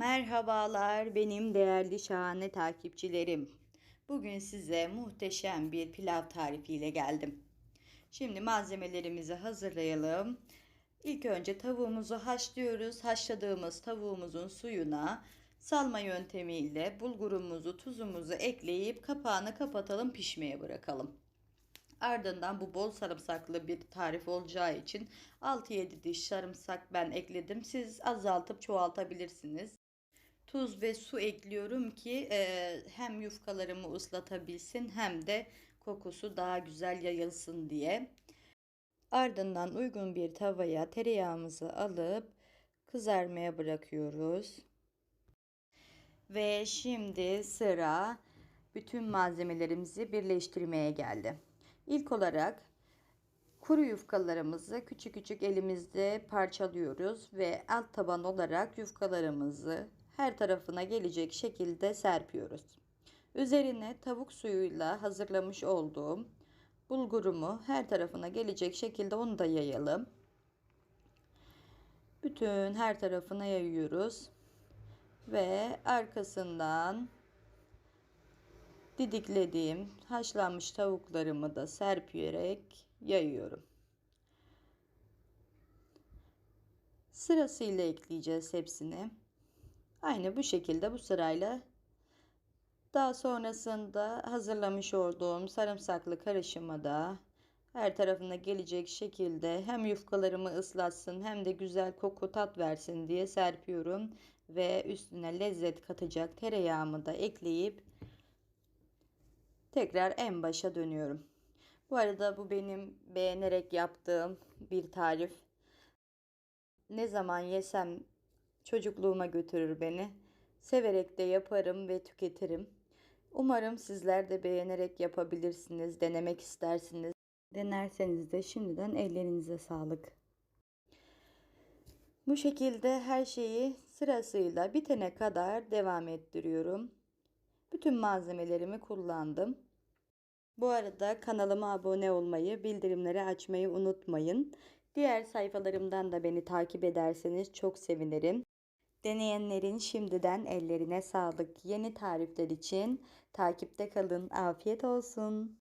Merhabalar benim değerli şahane takipçilerim. Bugün size muhteşem bir pilav tarifiyle geldim. Şimdi malzemelerimizi hazırlayalım. İlk önce tavuğumuzu haşlıyoruz. Haşladığımız tavuğumuzun suyuna salma yöntemiyle bulgurumuzu, tuzumuzu ekleyip kapağını kapatalım pişmeye bırakalım. Ardından bu bol sarımsaklı bir tarif olacağı için 6-7 diş sarımsak ben ekledim. Siz azaltıp çoğaltabilirsiniz. Tuz ve su ekliyorum ki e, hem yufkalarımı ıslatabilsin hem de kokusu daha güzel yayılsın diye. Ardından uygun bir tavaya tereyağımızı alıp kızarmaya bırakıyoruz. Ve şimdi sıra bütün malzemelerimizi birleştirmeye geldi. İlk olarak kuru yufkalarımızı küçük küçük elimizde parçalıyoruz ve alt taban olarak yufkalarımızı her tarafına gelecek şekilde serpiyoruz. Üzerine tavuk suyuyla hazırlamış olduğum bulgurumu her tarafına gelecek şekilde onu da yayalım. Bütün her tarafına yayıyoruz. Ve arkasından didiklediğim haşlanmış tavuklarımı da serpiyerek yayıyorum. Sırasıyla ekleyeceğiz hepsini. Aynı bu şekilde bu sırayla daha sonrasında hazırlamış olduğum sarımsaklı karışımı da her tarafına gelecek şekilde hem yufkalarımı ıslatsın hem de güzel koku tat versin diye serpiyorum ve üstüne lezzet katacak tereyağımı da ekleyip tekrar en başa dönüyorum. Bu arada bu benim beğenerek yaptığım bir tarif. Ne zaman yesem çocukluğuma götürür beni. Severek de yaparım ve tüketirim. Umarım sizler de beğenerek yapabilirsiniz, denemek istersiniz. Denerseniz de şimdiden ellerinize sağlık. Bu şekilde her şeyi sırasıyla bitene kadar devam ettiriyorum. Bütün malzemelerimi kullandım. Bu arada kanalıma abone olmayı, bildirimleri açmayı unutmayın. Diğer sayfalarımdan da beni takip ederseniz çok sevinirim. Deneyenlerin şimdiden ellerine sağlık. Yeni tarifler için takipte kalın. Afiyet olsun.